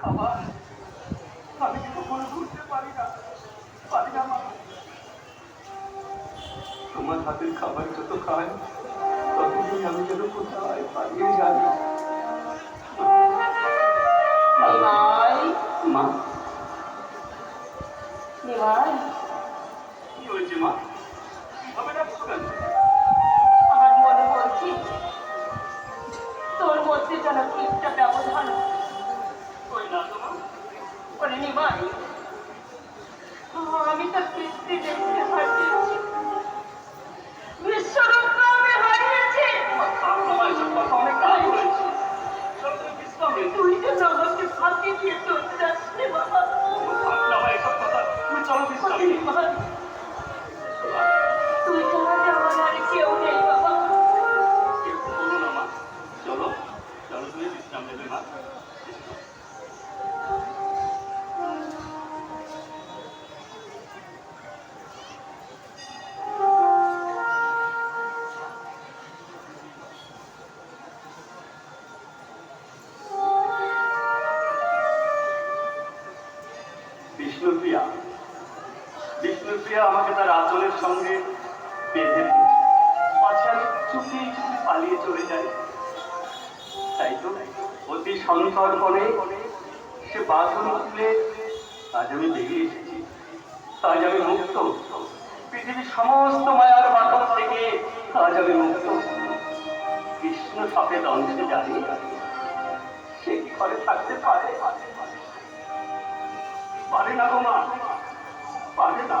খাবার আমি কিন্তু কোনো ঘুরতে পারি না পারি না তোমার হাতের খাবার যত খাই ততদিন আমি যেন কোথায় পালিয়ে যাই। নিমাই। মা। নিমাই। কি হয়েছে মা? ডাকছো কেন? আমার মনে আমি তো কৃষ্টি দেখতে বিষ্ণুপ্রিয়া আমাকে তার আচলের সঙ্গে বেঁধে পাছে আমি চুপি চুপি পালিয়ে চলে যাই। তাই তো অতি সন্তর্পণে সে বাঁধন খুলে আজ আমি বেরিয়ে এসেছি। আজ আমি মুক্ত। পৃথিবীর সমস্ত মায়ার বাঁধন থেকে আজ আমি মুক্ত। কৃষ্ণ সাপে দংশে জানি। সে কি ঘরে থাকতে পারে? পারে না গো মা, পারে না।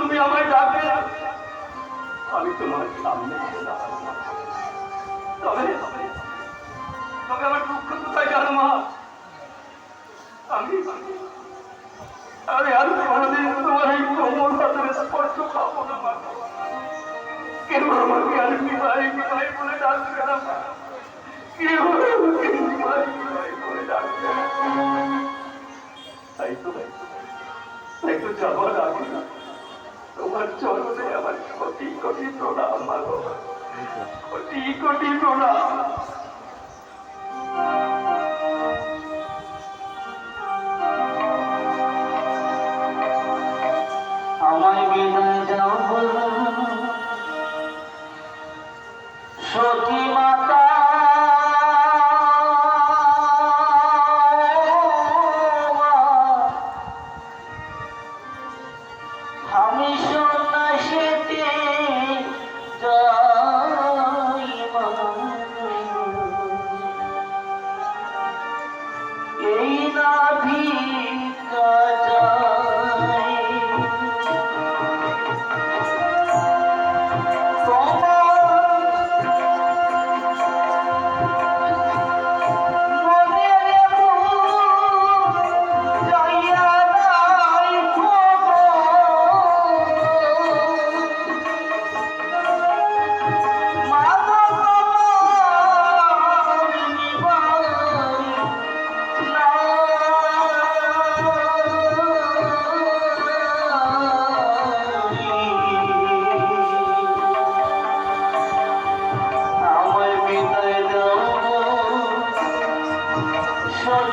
তুমি আমায় ডাকবে আমি তোমার সামনে। তবে তবে আমার দুঃখ কোথায় জানো মা? আমি আর কোনোদিন তোমার এই স্পর্শ পাবো না, মা। না না। তাই তো তাই তো যাবার আগে তোমার চরণে আমার কোটি কোটি প্রণাম মাগো। কোটি কোটি প্রণাম।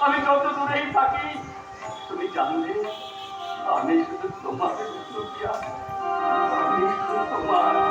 আমি যত দূরেই থাকি তুমি জানলে আমি শুধু তোমার আমি শুধু তোমার